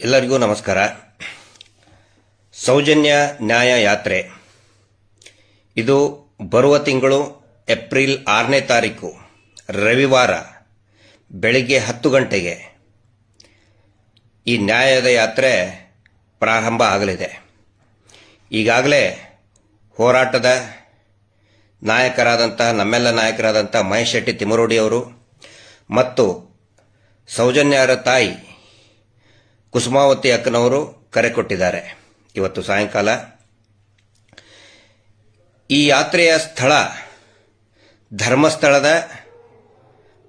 ಎಲ್ಲರಿಗೂ ನಮಸ್ಕಾರ. ಸೌಜನ್ಯ ನ್ಯಾಯ ಯಾತ್ರೆ. ಇದು ಬರುವ ತಿಂಗಳು ಏಪ್ರಿಲ್ ಆರನೇ ತಾರೀಕು, ರವಿವಾರ, ಬೆಳಿಗ್ಗೆ ಹತ್ತು ಗಂಟೆಗೆ. ಈ ನ್ಯಾಯದ ಯಾತ್ರೆ ಪ್ರಾರಂಭ ಆಗಲಿದೆ. ಈಗಾಗಲೇ ಹೋರಾಟದ ನಾಯಕರಾದಂತಹ, ನಮ್ಮೆಲ್ಲ ನಾಯಕರಾದಂಥ ಮಹೇಶ್ ಶೆಟ್ಟಿ ತಿಮರೋಡಿ ಅವರು ಮತ್ತು ಸೌಜನ್ಯರ ತಾಯಿ ಕುಸುಮಾವತಿ ಅಕ್ಕನವರು ಕರೆ ಕೊಟ್ಟಿದ್ದಾರೆ. ಇವತ್ತು ಸಾಯಂಕಾಲ ಈ ಯಾತ್ರೆಯ ಸ್ಥಳ ಧರ್ಮಸ್ಥಳದ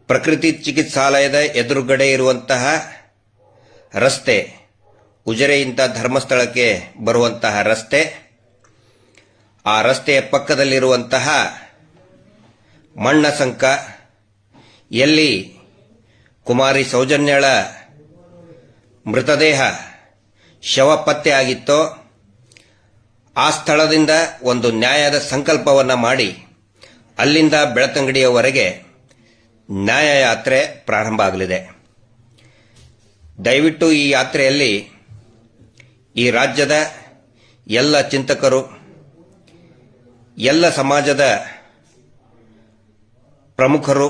ಪ್ರಕೃತಿ ಚಿಕಿತ್ಸಾಲಯದ ಎದುರುಗಡೆ ಇರುವಂತಹ ರಸ್ತೆ, ಉಜರೆಯಿಂದ ಧರ್ಮಸ್ಥಳಕ್ಕೆ ಬರುವಂತಹ ರಸ್ತೆ. ಆ ರಸ್ತೆಯ ಪಕ್ಕದಲ್ಲಿರುವಂತಹ ಮಣ್ಣ ಸಂಕ ಎಲ್ಲಿ ಕುಮಾರಿ ಸೌಜನ್ಯಳ ಮೃತದೇಹ ಶವ ಪತ್ತೆ ಆಗಿತ್ತೋ, ಆ ಸ್ಥಳದಿಂದ ಒಂದು ನ್ಯಾಯದ ಸಂಕಲ್ಪವನ್ನು ಮಾಡಿ ಅಲ್ಲಿಂದ ಬೆಳತಂಗಡಿಯವರೆಗೆ ನ್ಯಾಯ ಯಾತ್ರೆ ಪ್ರಾರಂಭ ಆಗಲಿದೆ. ದಯವಿಟ್ಟು ಈ ಯಾತ್ರೆಯಲ್ಲಿ ಈ ರಾಜ್ಯದ ಎಲ್ಲ ಚಿಂತಕರು, ಎಲ್ಲ ಸಮಾಜದ ಪ್ರಮುಖರು,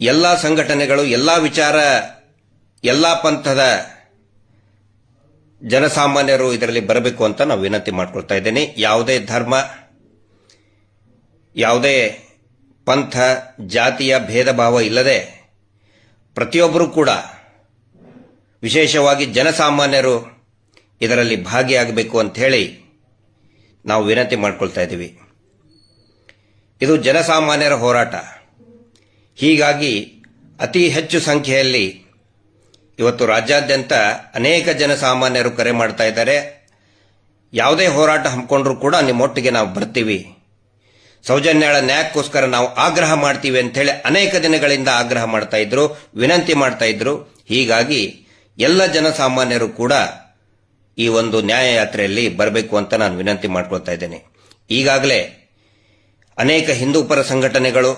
ಎಲ್ಲ ಸಂಘಟನೆಗಳು, ಎಲ್ಲ ವಿಚಾರ ಎಲ್ಲ ಪಂಥದ ಜನಸಾಮಾನ್ಯರು ಇದರಲ್ಲಿ ಬರಬೇಕು ಅಂತ ನಾವು ವಿನಂತಿ ಮಾಡ್ಕೊಳ್ತಾ ಇದ್ದೇನೆ. ಯಾವುದೇ ಧರ್ಮ, ಯಾವುದೇ ಪಂಥ, ಜಾತಿಯ ಭೇದ ಭಾವ ಇಲ್ಲದೆ ಪ್ರತಿಯೊಬ್ಬರೂ ಕೂಡ ವಿಶೇಷವಾಗಿ ಜನಸಾಮಾನ್ಯರು ಇದರಲ್ಲಿ ಭಾಗಿಯಾಗಬೇಕು ಅಂತ ಹೇಳಿ ನಾವು ವಿನಂತಿ ಮಾಡ್ಕೊಳ್ತಾ ಇದ್ದೀವಿ. ಇದು ಜನಸಾಮಾನ್ಯರ ಹೋರಾಟ. ಹೀಗಾಗಿ ಅತಿ ಹೆಚ್ಚು ಸಂಖ್ಯೆಯಲ್ಲಿ ಇವತ್ತು ರಾಜ್ಯಾದ್ಯಂತ ಅನೇಕ ಜನಸಾಮಾನ್ಯರು ಕರೆ ಮಾಡ್ತಾ ಇದ್ದಾರೆ. ಯಾವುದೇ ಹೋರಾಟ ಹಮ್ಮಿಕೊಂಡ್ರೂ ಕೂಡ ನಿಮ್ಮೊಟ್ಟಿಗೆ ನಾವು ಬರ್ತೀವಿ. ಸೌಜನ್ಯಾಳ ನ್ಯಾಯಕ್ಕೋಸ್ಕರ ನಾವು ಆಗ್ರಹ ಮಾಡ್ತೀವಿ ಅಂತ ಹೇಳಿ ಅನೇಕ ದಿನಗಳಿಂದ ಆಗ್ರಹ ಮಾಡ್ತಾ ಇದ್ರು, ವಿನಂತಿ ಮಾಡ್ತಾ ಇದ್ರು. ಹೀಗಾಗಿ ಎಲ್ಲ ಜನಸಾಮಾನ್ಯರು ಕೂಡ ಈ ಒಂದು ನ್ಯಾಯ ಯಾತ್ರೆಯಲ್ಲಿ ಬರಬೇಕು ಅಂತ ನಾನು ವಿನಂತಿ ಮಾಡ್ಕೊಳ್ತಾ ಇದ್ದೇನೆ. ಈಗಾಗಲೇ ಅನೇಕ ಹಿಂದೂ ಪರ ಸಂಘಟನೆಗಳು,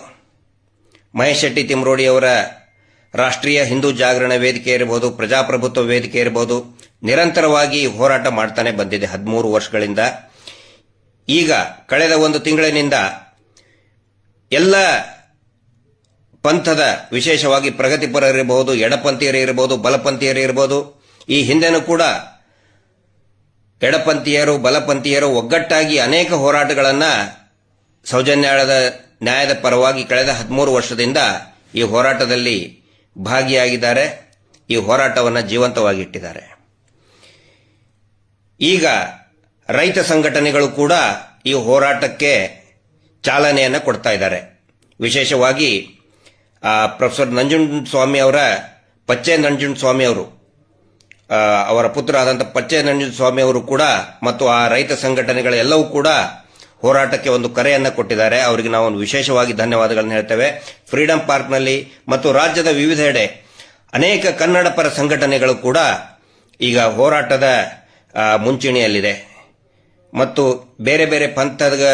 ಮಹೇಶ್ ಶೆಟ್ಟಿ ತಿಮ್ರೋಡಿ ಅವರ ರಾಷ್ಟ್ರೀಯ ಹಿಂದೂ ಜಾಗರಣ ವೇದಿಕೆ ಇರಬಹುದು ಪ್ರಜಾಪ್ರಭುತ್ವ ವೇದಿಕೆ ಇರಬಹುದು ನಿರಂತರವಾಗಿ ಹೋರಾಟ ಮಾಡ್ತಾನೆ ಬಂದಿದೆ ಹದಿಮೂರು ವರ್ಷಗಳಿಂದ. ಈಗ ಕಳೆದ ಒಂದು ತಿಂಗಳಿನಿಂದ ಎಲ್ಲ ಪಂಥದ ವಿಶೇಷವಾಗಿ ಪ್ರಗತಿಪರರಿರಬಹುದು ಎಡಪಂಥೀಯರು ಇರಬಹುದು ಬಲಪಂಥೀಯರೇ ಇರಬಹುದು ಈ ಹಿಂದೆನೂ ಕೂಡ ಎಡಪಂಥೀಯರು, ಬಲಪಂಥೀಯರು ಒಗ್ಗಟ್ಟಾಗಿ ಅನೇಕ ಹೋರಾಟಗಳನ್ನು ಸೌಜನ್ಯಾಳದ ನ್ಯಾಯದ ಪರವಾಗಿ ಕಳೆದ ಹದಿಮೂರು ವರ್ಷದಿಂದ ಈ ಹೋರಾಟದಲ್ಲಿ ಭಾಗಿಯಾಗಿದ್ದಾರೆ. ಈ ಹೋರಾಟವನ್ನು ಜೀವಂತವಾಗಿಟ್ಟಿದ್ದಾರೆ. ಈಗ ರೈತ ಸಂಘಟನೆಗಳು ಕೂಡ ಈ ಹೋರಾಟಕ್ಕೆ ಚಾಲನೆಯನ್ನು ಕೊಡ್ತಾ ಇದ್ದಾರೆ. ವಿಶೇಷವಾಗಿ ಪ್ರೊಫೆಸರ್ ನಂಜುಂಡ ಸ್ವಾಮಿ ಅವರ ಪಚ್ಚೆ ನಂಜುಂಡ ಸ್ವಾಮಿ ಅವರು ಅವರ ಪುತ್ರ ಆದಂಥ ಪಚ್ಚೆ ನಂಜುಂಡ ಸ್ವಾಮಿ ಅವರು ಕೂಡ, ಮತ್ತು ಆ ರೈತ ಸಂಘಟನೆಗಳೆಲ್ಲವೂ ಕೂಡ ಹೋರಾಟಕ್ಕೆ ಒಂದು ಕರೆಯನ್ನು ಕೊಟ್ಟಿದ್ದಾರೆ. ಅವರಿಗೆ ನಾವು ಒಂದು ವಿಶೇಷವಾಗಿ ಧನ್ಯವಾದಗಳನ್ನು ಹೇಳ್ತೇವೆ. ಫ್ರೀಡಂ ಪಾರ್ಕ್ನಲ್ಲಿ ಮತ್ತು ರಾಜ್ಯದ ವಿವಿಧೆಡೆ ಅನೇಕ ಕನ್ನಡ ಪರ ಸಂಘಟನೆಗಳು ಕೂಡ ಈಗ ಹೋರಾಟದ ಮುಂಚೂಣಿಯಲ್ಲಿದೆ. ಮತ್ತು ಬೇರೆ ಬೇರೆ ಪಂಥದ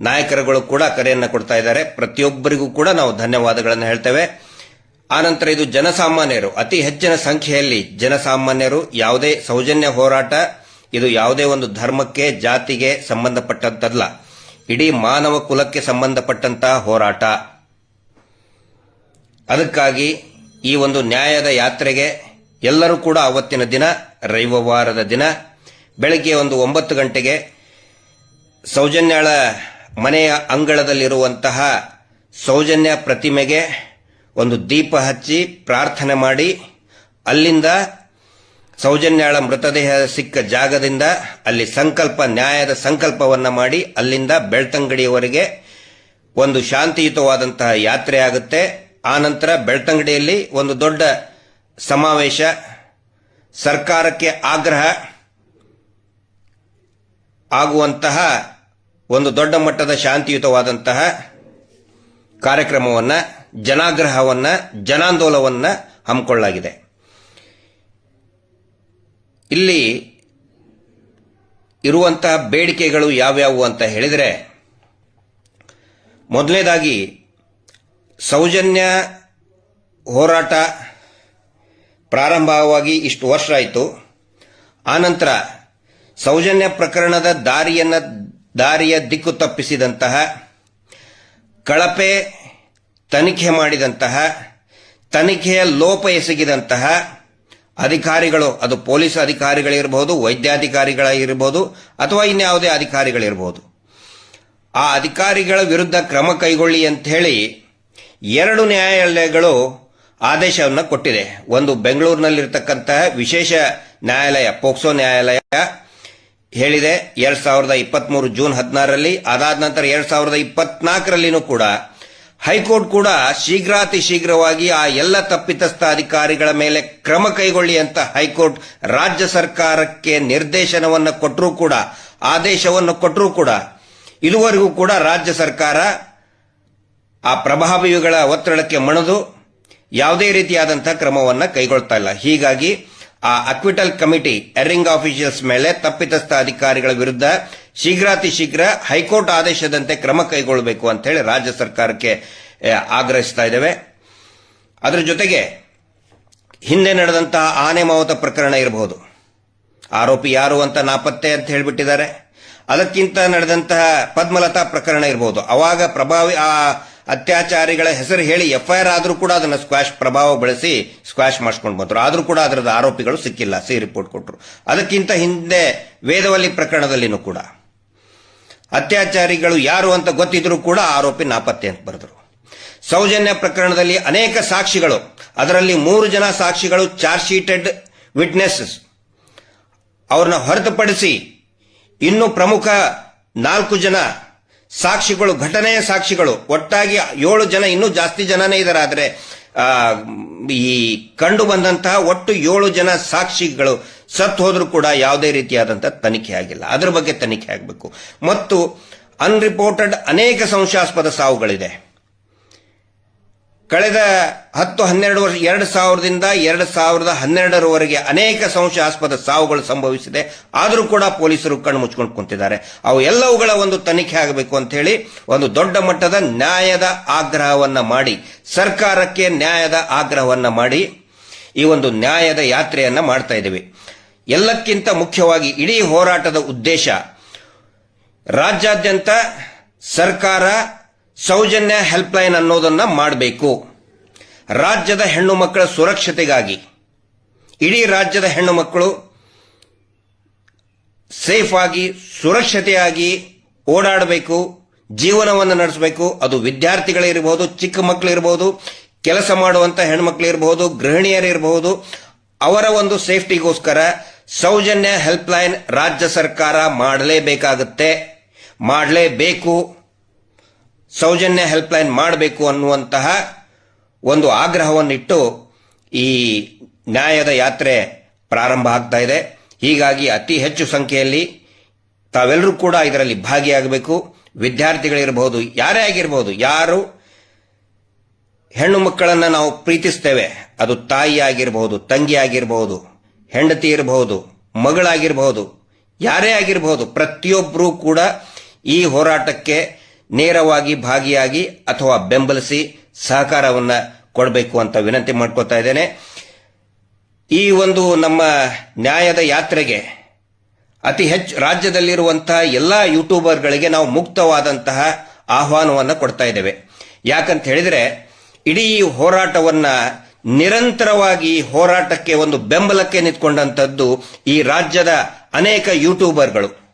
ನಾಯಕರುಗಳು ಕೂಡ ಕರೆಯನ್ನು ಕೊಡ್ತಾ ಇದ್ದಾರೆ. ಪ್ರತಿಯೊಬ್ಬರಿಗೂ ಕೂಡ ನಾವು ಧನ್ಯವಾದಗಳನ್ನು ಹೇಳ್ತೇವೆ. ಆನಂತರ ಇದು ಜನಸಾಮಾನ್ಯರು. ಅತಿ ಹೆಚ್ಚಿನ ಸಂಖ್ಯೆಯಲ್ಲಿ ಜನಸಾಮಾನ್ಯರು ಯಾವುದೇ ಸೌಜನ್ಯ ಹೋರಾಟ ಇದು ಯಾವುದೇ ಒಂದು ಧರ್ಮಕ್ಕೆ, ಜಾತಿಗೆ ಸಂಬಂಧಪಟ್ಟಂತಲ್ಲ. ಇಡೀ ಮಾನವ ಕುಲಕ್ಕೆ ಸಂಬಂಧಪಟ್ಟಂತ ಹೋರಾಟ. ಅದಕ್ಕಾಗಿ ಈ ಒಂದು ನ್ಯಾಯದ ಯಾತ್ರೆಗೆ ಎಲ್ಲರೂ ಕೂಡ ಅವತ್ತಿನ ದಿನ, ರವಿವಾರದ ದಿನ, ಬೆಳಗ್ಗೆ ಒಂದು ಒಂಬತ್ತು ಗಂಟೆಗೆ ಸೌಜನ್ಯಳ ಮನೆಯ ಅಂಗಳದಲ್ಲಿರುವಂತಹ ಸೌಜನ್ಯ ಪ್ರತಿಮೆಗೆ ಒಂದು ದೀಪ ಹಚ್ಚಿ ಪ್ರಾರ್ಥನೆ ಮಾಡಿ, ಅಲ್ಲಿಂದ ಸೌಜನ್ಯಳ ಮೃತದೇಹ ಸಿಕ್ಕ ಜಾಗದಿಂದ ಅಲ್ಲಿ ಸಂಕಲ್ಪ, ನ್ಯಾಯದ ಸಂಕಲ್ಪವನ್ನ ಮಾಡಿ ಅಲ್ಲಿಂದ ಬೆಳ್ತಂಗಡಿಯವರೆಗೆ ಒಂದು ಶಾಂತಿಯುತವಾದಂತಹ ಯಾತ್ರೆ ಆಗುತ್ತೆ. ಆ ನಂತರ ಬೆಳ್ತಂಗಡಿಯಲ್ಲಿ ಒಂದು ದೊಡ್ಡ ಸಮಾವೇಶ, ಸರ್ಕಾರಕ್ಕೆ ಆಗ್ರಹ ಆಗುವಂತಹ ಒಂದು ದೊಡ್ಡ ಮಟ್ಟದ ಶಾಂತಿಯುತವಾದಂತಹ ಕಾರ್ಯಕ್ರಮವನ್ನು, ಜನಾಗ್ರಹವನ್ನು, ಜನಾಂದೋಲವನ್ನು ಹಮ್ಮಿಕೊಳ್ಳಲಾಗಿದೆ. ಇಲ್ಲಿ ಇರುವಂತಹ ಬೇಡಿಕೆಗಳು ಯಾವ್ಯಾವು ಅಂತ ಹೇಳಿದರೆ, ಮೊದಲನೇದಾಗಿ ಸೌಜನ್ಯ ಹೋರಾಟ ಪ್ರಾರಂಭವಾಗಿ ಇಷ್ಟು ವರ್ಷ ಆಯಿತು. ಆನಂತರ ಸೌಜನ್ಯ ಪ್ರಕರಣದ ದಾರಿಯನ್ನ, ದಾರಿಯ ದಿಕ್ಕು ತಪ್ಪಿಸಿದಂತಹ, ಕಳಪೆ ತನಿಖೆ ಮಾಡಿದಂತಹ, ತನಿಖೆಯ ಲೋಪ ಎಸಗಿದಂತಹ ಅಧಿಕಾರಿಗಳು, ಅದು ಪೊಲೀಸ್ ಅಧಿಕಾರಿಗಳಿರಬಹುದು ವೈದ್ಯಾಧಿಕಾರಿಗಳಿರಬಹುದು ಅಥವಾ ಇನ್ಯಾವುದೇ ಅಧಿಕಾರಿಗಳಿರಬಹುದು ಆ ಅಧಿಕಾರಿಗಳ ವಿರುದ್ಧ ಕ್ರಮ ಕೈಗೊಳ್ಳಿ ಅಂತ ಹೇಳಿ ಎರಡು ನ್ಯಾಯಾಲಯಗಳು ಆದೇಶವನ್ನು ಕೊಟ್ಟಿದೆ. ಒಂದು ಬೆಂಗಳೂರಿನಲ್ಲಿರ್ತಕ್ಕಂತಹ ವಿಶೇಷ ನ್ಯಾಯಾಲಯ, ಪೋಕ್ಸೋ ನ್ಯಾಯಾಲಯ ಹೇಳಿದೆ. ಎರಡ್ ಸಾವಿರದ ಇಪ್ಪತ್ಮೂರು ಜೂನ್ ಹದಿನಾರರಲ್ಲಿ, ಅದಾದ ನಂತರ ಎರಡ್ ಸಾವಿರದ ಇಪ್ಪತ್ನಾಲ್ಕರಲ್ಲಿನೂ ಕೂಡ ಹೈಕೋರ್ಟ್ ಕೂಡ ಶೀಘ್ರಾತಿ ಶೀಘ್ರವಾಗಿ ಆ ಎಲ್ಲ ತಪ್ಪಿತಸ್ಥ ಅಧಿಕಾರಿಗಳ ಮೇಲೆ ಕ್ರಮ ಕೈಗೊಳ್ಳಿ ಅಂತ ಹೈಕೋರ್ಟ್ ರಾಜ್ಯ ಸರ್ಕಾರಕ್ಕೆ ನಿರ್ದೇಶನವನ್ನು ಕೊಟ್ಟರೂ ಕೂಡ, ಆದೇಶವನ್ನು ಕೊಟ್ಟರೂ ಕೂಡ, ಇದುವರೆಗೂ ಕೂಡ ರಾಜ್ಯ ಸರ್ಕಾರ ಆ ಪ್ರಭಾವಿಗಳ ಒತ್ತಡಕ್ಕೆ ಮಣಿದು ಯಾವುದೇ ರೀತಿಯಾದಂತಹ ಕ್ರಮವನ್ನು ಕೈಗೊಳ್ತಾ ಇಲ್ಲ. ಹೀಗಾಗಿ ಆ ಅಕ್ವಿಟಲ್ ಕಮಿಟಿ ಎರಿಂಗ್ ಆಫೀಷಿಯಲ್ಸ್ ಮೇಲೆ ತಪ್ಪಿತಸ್ಥ ಅಧಿಕಾರಿಗಳ ವಿರುದ್ಧ ಶೀಘ್ರಾತಿ ಶೀಘ್ರ ಹೈಕೋರ್ಟ್ ಆದೇಶದಂತೆ ಕ್ರಮ ಕೈಗೊಳ್ಳಬೇಕು ಅಂತ ಹೇಳಿ ರಾಜ್ಯ ಸರ್ಕಾರಕ್ಕೆ ಆಗ್ರಹಿಸ್ತಾ ಇದ್ದೇವೆ. ಅದರ ಜೊತೆಗೆ ಹಿಂದೆ ನಡೆದಂತಹ ಆನೆ ಮಾವುತ ಪ್ರಕರಣ ಇರಬಹುದು. ಆರೋಪಿ ಯಾರು ಅಂತ ನಾಪತ್ತೆ ಅಂತ ಹೇಳಿಬಿಟ್ಟಿದ್ದಾರೆ. ಅದಕ್ಕಿಂತ ನಡೆದಂತಹ ಪದ್ಮಲತಾ ಪ್ರಕರಣ ಇರಬಹುದು. ಅವಾಗ ಪ್ರಭಾವಿ, ಆ ಅತ್ಯಾಚಾರಿಗಳ ಹೆಸರು ಹೇಳಿ ಎಫ್ಐಆರ್ ಆದರೂ ಕೂಡ ಅದನ್ನು ಸ್ಕ್ವಾಶ್ ಪ್ರಭಾವ ಬಳಸಿ ಸ್ಕ್ವಾಶ್ ಮಾಡಿಸ್ಕೊಂಡು ಬಂದರು. ಆದರೂ ಕೂಡ ಅದರದ ಆರೋಪಿಗಳು ಸಿಕ್ಕಿಲ್ಲ, ಸಿ ರಿಪೋರ್ಟ್ ಕೊಟ್ಟರು ಅದಕ್ಕಿಂತ ಹಿಂದೆ ವೇದವಲ್ಲಿ ಪ್ರಕರಣದಲ್ಲಿನೂ ಕೂಡ. ಅತ್ಯಾಚಾರಿಗಳು ಯಾರು ಅಂತ ಗೊತ್ತಿದ್ರೂ ಕೂಡ ಆರೋಪಿ ನಾಪತ್ತೆ ಅಂತ ಬರೆದರು. ಸೌಜನ್ಯ ಪ್ರಕರಣದಲ್ಲಿ ಅನೇಕ ಸಾಕ್ಷಿಗಳು, ಅದರಲ್ಲಿ ಮೂರು ಜನ ಸಾಕ್ಷಿಗಳು ಚಾರ್ಜ್ ಶೀಟೆಡ್ ವಿಟ್ನೆಸಸ್. ಅವ್ರನ್ನ ಹೊರತುಪಡಿಸಿ ಇನ್ನು ಪ್ರಮುಖ ನಾಲ್ಕು ಜನ ಸಾಕ್ಷಿಗಳು, ಘಟನೆಯ ಸಾಕ್ಷಿಗಳು, ಒಟ್ಟಾಗಿ ಏಳು ಜನ, ಇನ್ನೂ ಜಾಸ್ತಿ ಜನನೇ ಇದ್ದಾರೆ ಈ ಕಂಡು ಬಂದಂತಹ ಒಟ್ಟು ಏಳು ಜನ ಸಾಕ್ಷಿಗಳು ಸತ್ತು ಹೋದ್ರೂ ಕೂಡ ಯಾವುದೇ ರೀತಿಯಾದಂತಹ ತನಿಖೆ ಆಗಿಲ್ಲ. ಅದರ ಬಗ್ಗೆ ತನಿಖೆ ಆಗಬೇಕು. ಮತ್ತು ಅನ್ರಿಪೋರ್ಟೆಡ್ ಅನೇಕ ಸಂಶಯಾಸ್ಪದ ಸಾವುಗಳಿದೆ. ಕಳೆದ ಹತ್ತು ಹನ್ನೆರಡು ವರ್ಷ, ಎರಡು ಸಾವಿರದಿಂದ ಎರಡು ಸಾವಿರದ ಹನ್ನೆರಡರವರೆಗೆ ಅನೇಕ ಸಂಶಯಾಸ್ಪದ ಸಾವುಗಳು ಸಂಭವಿಸಿದೆ. ಆದರೂ ಕೂಡ ಪೊಲೀಸರು ಕಣ್ಣು ಮುಚ್ಕೊಂಡು ಕುಂತಿದ್ದಾರೆ. ಅವು ಎಲ್ಲವುಗಳ ಒಂದು ತನಿಖೆ ಆಗಬೇಕು ಅಂತ ಹೇಳಿ ಒಂದು ದೊಡ್ಡ ಮಟ್ಟದ ನ್ಯಾಯದ ಆಗ್ರಹವನ್ನ ಮಾಡಿ, ಸರ್ಕಾರಕ್ಕೆ ನ್ಯಾಯದ ಆಗ್ರಹವನ್ನ ಮಾಡಿ ಈ ಒಂದು ನ್ಯಾಯದ ಯಾತ್ರೆಯನ್ನ ಮಾಡ್ತಾ ಇದ್ದೀವಿ. ಎಲ್ಲಕ್ಕಿಂತ ಮುಖ್ಯವಾಗಿ ಇಡೀ ಹೋರಾಟದ ಉದ್ದೇಶ, ರಾಜ್ಯಾದ್ಯಂತ ಸರ್ಕಾರ ಸೌಜನ್ಯ ಹೆಲ್ಪ್ಲೈನ್ ಅನ್ನೋದನ್ನ ಮಾಡಬೇಕು. ರಾಜ್ಯದ ಹೆಣ್ಣು ಮಕ್ಕಳ ಸುರಕ್ಷತೆಗಾಗಿ. ಇಡೀ ರಾಜ್ಯದ ಹೆಣ್ಣು ಮಕ್ಕಳು ಸೇಫ್ ಆಗಿ ಸುರಕ್ಷತೆಯಾಗಿ ಓಡಾಡಬೇಕು, ಜೀವನವನ್ನು ನಡೆಸಬೇಕು. ಅದು ವಿದ್ಯಾರ್ಥಿಗಳಿರಬಹುದು ಚಿಕ್ಕ ಮಕ್ಕಳಿರಬಹುದು ಕೆಲಸ ಮಾಡುವಂತ ಹೆಣ್ಮಕ್ಳಿರಬಹುದು ಗೃಹಿಣಿಯರಿರಬಹುದು ಅವರ ಒಂದು ಸೇಫ್ಟಿಗೋಸ್ಕರ ಸೌಜನ್ಯ ಹೆಲ್ಪ್ಲೈನ್ ರಾಜ್ಯ ಸರ್ಕಾರ ಮಾಡಲೇಬೇಕಾಗುತ್ತೆ. ಮಾಡಲೇಬೇಕು. ಸೌಜನ್ಯ ಹೆಲ್ಪ್ಲೈನ್ ಮಾಡಬೇಕು ಅನ್ನುವಂತಹ ಒಂದು ಆಗ್ರಹವನ್ನಿಟ್ಟು ಈ ನ್ಯಾಯದ ಯಾತ್ರೆ ಪ್ರಾರಂಭ ಆಗ್ತಾ ಇದೆ. ಹೀಗಾಗಿ ಅತಿ ಹೆಚ್ಚು ಸಂಖ್ಯೆಯಲ್ಲಿ ತಾವೆಲ್ಲರೂ ಕೂಡ ಇದರಲ್ಲಿ ಭಾಗಿಯಾಗಬೇಕು. ವಿದ್ಯಾರ್ಥಿಗಳಿರಬಹುದು ಯಾರೇ ಆಗಿರಬಹುದು ಯಾರು ಹೆಣ್ಣು ಮಕ್ಕಳನ್ನು ನಾವು ಪ್ರೀತಿಸ್ತೇವೆ. ಅದು ತಾಯಿ ಆಗಿರಬಹುದು ತಂಗಿ ಆಗಿರಬಹುದು ಹೆಂಡತಿ ಇರಬಹುದು ಮಗಳಾಗಿರಬಹುದು ಯಾರೇ ಆಗಿರಬಹುದು ಪ್ರತಿಯೊಬ್ಬರೂ ಕೂಡ ಈ ಹೋರಾಟಕ್ಕೆ ನೇರವಾಗಿ ಭಾಗಿಯಾಗಿ ಅಥವಾ ಬೆಂಬಲಿಸಿ ಸಹಕಾರವನ್ನ ಕೊಡಬೇಕು ಅಂತ ವಿನಂತಿ ಮಾಡ್ಕೊತಾ ಇದ್ದೇನೆ. ಈ ಒಂದು ನಮ್ಮ ನ್ಯಾಯದ ಯಾತ್ರೆಗೆ ಅತಿ ಹೆಚ್ಚು ರಾಜ್ಯದಲ್ಲಿರುವಂತಹ ಎಲ್ಲ ಯೂಟ್ಯೂಬರ್ಗಳಿಗೆ ನಾವು ಮುಕ್ತವಾದಂತಹ ಆಹ್ವಾನವನ್ನು ಕೊಡ್ತಾ ಇದ್ದೇವೆ. ಯಾಕಂತ ಹೇಳಿದ್ರೆ, ಇಡೀ ಹೋರಾಟವನ್ನ ನಿರಂತರವಾಗಿ ಹೋರಾಟಕ್ಕೆ ಒಂದು ಬೆಂಬಲಕ್ಕೆ ನಿಂತ್ಕೊಂಡಂಥದ್ದು ಈ ರಾಜ್ಯದ ಅನೇಕ ಯೂಟ್ಯೂಬರ್ಗಳು.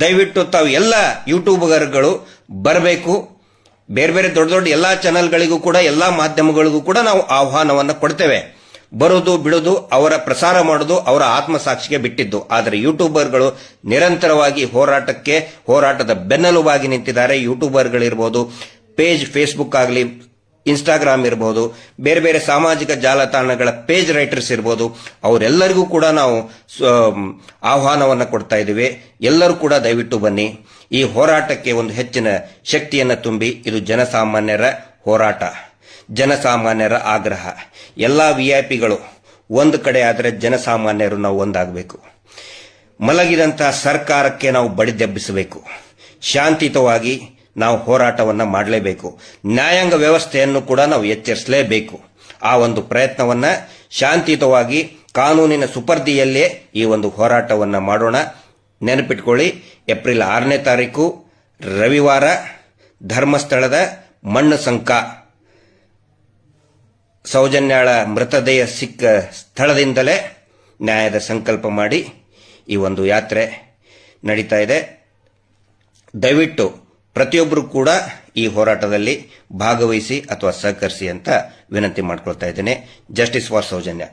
ದಯವಿಟ್ಟು ತಾವು ಎಲ್ಲ ಯೂಟ್ಯೂಬರ್ಗಳು ಬರಬೇಕು. ಬೇರೆ ಬೇರೆ ದೊಡ್ಡ ದೊಡ್ಡ ಎಲ್ಲಾ ಚಾನೆಲ್ಗಳಿಗೂ ಕೂಡ, ಎಲ್ಲಾ ಮಾಧ್ಯಮಗಳಿಗೂ ಕೂಡ ನಾವು ಆಹ್ವಾನವನ್ನು ಕೊಡ್ತೇವೆ. ಬರೋದು, ಬಿಡೋದು, ಅವರ ಪ್ರಸಾರ ಮಾಡೋದು, ಅವರ ಆತ್ಮಸಾಕ್ಷಿಗೆ ಬಿಟ್ಟಿದ್ದು. ಆದರೆ ಯೂಟ್ಯೂಬರ್ಗಳು ನಿರಂತರವಾಗಿ ಹೋರಾಟಕ್ಕೆ, ಹೋರಾಟದ ಬೆನ್ನೆಲುಬಾಗಿ ನಿಂತಿದ್ದಾರೆ. ಯೂಟ್ಯೂಬರ್ಗಳಿರ್ಬೋದು ಪೇಜ್ ಫೇಸ್ಬುಕ್ ಆಗಲಿ ಇನ್ಸ್ಟಾಗ್ರಾಮ್ ಇರ್ಬೋದು, ಬೇರೆ ಬೇರೆ ಸಾಮಾಜಿಕ ಜಾಲತಾಣಗಳ ಪೇಜ್ ರೈಟರ್ಸ್ ಇರ್ಬೋದು, ಅವರೆಲ್ಲರಿಗೂ ಕೂಡ ನಾವು ಆಹ್ವಾನವನ್ನು ಕೊಡ್ತಾ ಇದ್ದೀವಿ. ಎಲ್ಲರೂ ಕೂಡ ದಯವಿಟ್ಟು ಬನ್ನಿ. ಈ ಹೋರಾಟಕ್ಕೆ ಒಂದು ಹೆಚ್ಚಿನ ಶಕ್ತಿಯನ್ನು ತುಂಬಿ, ಇದು ಜನಸಾಮಾನ್ಯರ ಹೋರಾಟ, ಜನಸಾಮಾನ್ಯರ ಆಗ್ರಹ. ಎಲ್ಲ ವಿ ಐ ಪಿಗಳು ಒಂದು ಕಡೆ ಆದರೆ ಜನಸಾಮಾನ್ಯರು ನಾವು ಒಂದಾಗಬೇಕು. ಮಲಗಿದಂತಹ ಸರ್ಕಾರಕ್ಕೆ ನಾವು ಬಡಿದೆಬ್ಬಿಸಬೇಕು. ಶಾಂತಿಯುತವಾಗಿ ನಾವು ಹೋರಾಟವನ್ನು ಮಾಡಲೇಬೇಕು. ನ್ಯಾಯಾಂಗ ವ್ಯವಸ್ಥೆಯನ್ನು ಕೂಡ ನಾವು ಎಚ್ಚರಿಸಲೇಬೇಕು. ಆ ಒಂದು ಪ್ರಯತ್ನವನ್ನು ಶಾಂತಿಯುತವಾಗಿ ಕಾನೂನಿನ ಸುಪರ್ದಿಯಲ್ಲೇ ಈ ಒಂದು ಹೋರಾಟವನ್ನು ಮಾಡೋಣ. ನೆನಪಿಟ್ಕೊಳ್ಳಿ, ಏಪ್ರಿಲ್ ಆರನೇ ತಾರೀಕು, ರವಿವಾರ, ಧರ್ಮಸ್ಥಳದ ಮಣ್ಣು ಸಂಕ. ಸೌಜನ್ಯಾಳ ಮೃತದೇಹ ಸಿಕ್ಕ ಸ್ಥಳದಿಂದಲೇ ನ್ಯಾಯದ ಸಂಕಲ್ಪ ಮಾಡಿ ಈ ಒಂದು ಯಾತ್ರೆ ನಡೀತಾ ಇದೆ. ದಯವಿಟ್ಟು ಪ್ರತಿಯೊಬ್ಬರು ಕೂಡ ಈ ಹೋರಾಟದಲ್ಲಿ ಭಾಗವಹಿಸಿ ಅಥವಾ ಸಹಕರಿಸಿ ಅಂತ ವಿನಂತಿ ಮಾಡ್ಕೊಳ್ತಾ ಇದ್ದೇನೆ. Justice for Soujanya